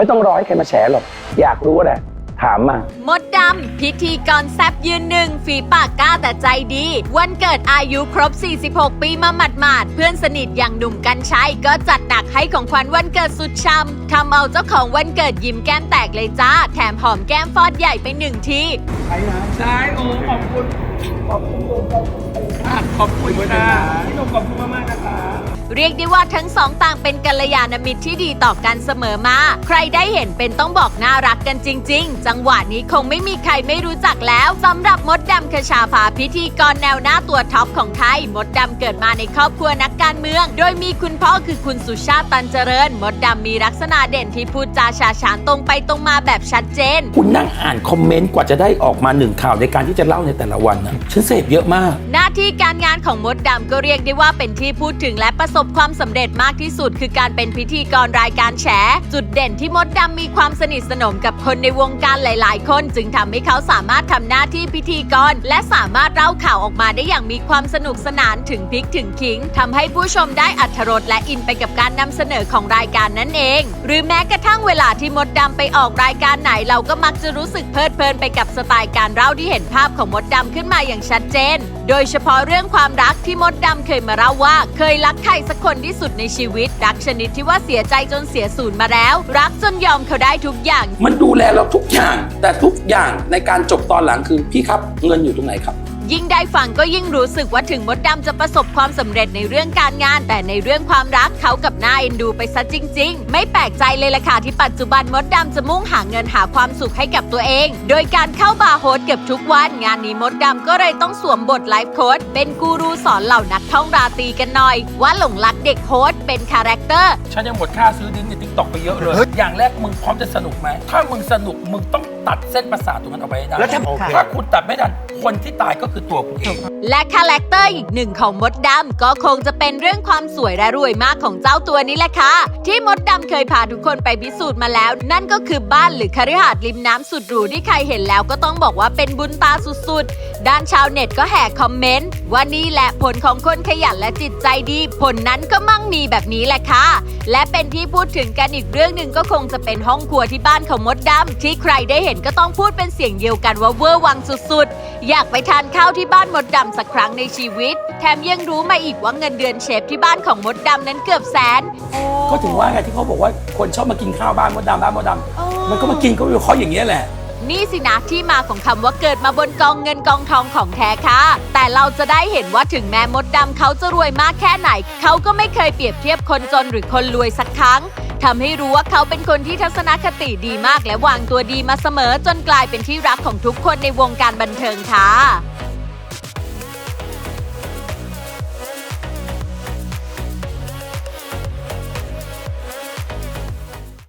ไม่ต้องรอให้ใครมาแฉหรอก อยากรู้แหละถามมา มดดำ พิธีกรแซบยืนหนึ่ง ฝีปากกล้าแต่ใจดี วันเกิดอายุครบ 46 ปีมาหมาดๆ เพื่อนสนิทอย่างหนุ่มกัญชัยก็จัดหนักให้ของขวัญวันเกิดสุดช่ำทำเอาเจ้าของวันเกิดยิ้มแก้มแตกเลยจ้า แถมหอมแก้มฟอดใหญ่ไปหนึ่งที ใช่โอ้ขอบคุณ ขอบคุณค่ะขอบคุณค่ะพี่หนุ่มขอบคุณมากๆนะคะ เรียกได้ว่าทั้งสองต่างเป็นกัลยาณมิตรที่ดีต่อกันเสมอมา ใครได้เห็นเป็นต้องบอกน่ารักกันจริง ๆ จังหวะนี้คงไม่มีใครไม่รู้จักแล้วสำหรับมดดำคชาภาพิธีกรแนวหน้าตัวท็อปของไทย มดดำเกิดมาในครอบครัวนักการเมือง โดยมีคุณพ่อคือคุณสุชาติตันเจริญ มดดำมีลักษณะเด่นที่พูดจาฉาฉานตรงไปตรงมาแบบชัดเจน คุณนั่งอ่านคอมเมนต์กว่าจะได้ออกมาหนึ่งข่าวในการที่จะเล่าในแต่ละวันนะฉันเสพเยอะมาก หน้าที่การงานของมดดำก็เรียกได้ว่าเป็นที่พูดถึงและประสบความสำเร็จมากที่สุด คือการเป็นพิธีกรรายการแฉ จุดเด่นที่มดดำมีความสนิทสนมกับคนในวงการหลาย ๆ คน จึงทำให้เขาสามารถทำหน้าที่พิธีกร และสามารถเล่าข่าวออกมาได้อย่างมีความสนุกสนานถึงพริกถึงขิงทำให้ผู้ชมได้อัธรสและอินไปกับการนำเสนอของรายการนั่นเอง หรือแม้กระทั่งเวลาที่มดดำไปออกรายการไหนเราก็มักจะรู้สึกเพลิดเพลินไปกับสไตล์การเล่าที่เห็นภาพของมดดำขึ้นมาอย่างชัดเจน โดยเฉพาะเรื่องความรักที่มดดำเคยมาเล่าว่า เคยรักใครสักคนที่สุดในชีวิต รักชนิดที่ว่าเสียใจจนเสียศูนย์มาแล้ว รักจนยอมเขาได้ทุกอย่าง มันดูแลเราทุกอย่าง แต่ทุกอย่างในการจบตอนหลังคือพี่ครับเงินอยู่ตรงไหนครับ ยิ่งได้ฟังก็ยิ่งรู้สึกว่าถึงมดดำจะประสบความสำเร็จในเรื่องการงาน แต่ในเรื่องความรักเขากับหน้าเอ็นดูไปซะจริง ๆ ไม่แปลกใจเลยล่ะค่ะที่ปัจจุบันมดดำจะมุ่งหาเงินหาความสุขให้กับตัวเอง โดยการเข้าบาร์โฮสเกือบทุกวัน งานนี้มดดำก็เลยต้องสวมบทไลฟ์โค้ดเป็นกูรูสอนเหล่านักท่องราตรีกันหน่อย ว่าหลงรักเด็กโฮสเป็นคาแรคเตอร์ฉันยังหมดค่าซื้อดินในทิกตอกไปเยอะเลย อย่างแรกมึงพร้อมจะสนุกไหมถ้ามึงสนุกมึงต้อง ตัดเส้นประสาทตรงนั้นออกไปให้ได้แล้วถ้าถ้าคุณตัดไม่ทันคนที่ตายก็คือตัวคุณเอง และคาแรคเตอร์อีกหนึ่งของมดดำก็คงจะเป็นเรื่องความสวยและรวยมากของเจ้าตัวนี้แหละค่ะ ที่มดดำเคยพาทุกคนไปพิสูจน์มาแล้ว นั่นก็คือบ้านหรือคฤหาสน์ริมน้ำสุดหรูที่ใครเห็นแล้วก็ต้องบอกว่าเป็นบุญตาสุดๆ ด้านชาวเน็ตก็แห่คอมเมนต์ว่านี่แหละผลของคนขยันและจิตใจดี ผลนั้นก็มั่งมีแบบนี้แหละค่ะ และเป็นที่พูดถึงกันอีกเรื่องหนึ่งก็คงจะเป็นห้องครัวที่บ้านของมดดำที่ใครได้เห็นก็ต้องพูดเป็นเสียงเดียวกันว่าเวอร์วังสุดๆ อยากไปทานข้าวที่บ้านมดดำสักครั้งในชีวิต แถมยังรู้มาอีกว่าเงินเดือนเชฟที่บ้านของมดดำนั้นเกือบแสน ก็ถึงว่าไงที่เขาบอกว่าคนชอบมากินข้าวบ้านมดดำบ้านมดดำมันก็มากินก็เพราะอย่างนี้ยแหละ นี่สินะที่มาของคำว่าเกิดมาบนกองเงินกองทองของแท้ค่ะ แต่เราจะได้เห็นว่าถึงแม้มดดำเขาจะรวยมากแค่ไหน เขาก็ไม่เคยเปรียบเทียบคนจนหรือคนรวยสักครั้ง ทำให้รู้ว่าเขาเป็นคนที่ทัศนคติดีมากและวางตัวดีมาเสมอจนกลายเป็นที่รักของทุกคนในวงการบันเทิงค่ะ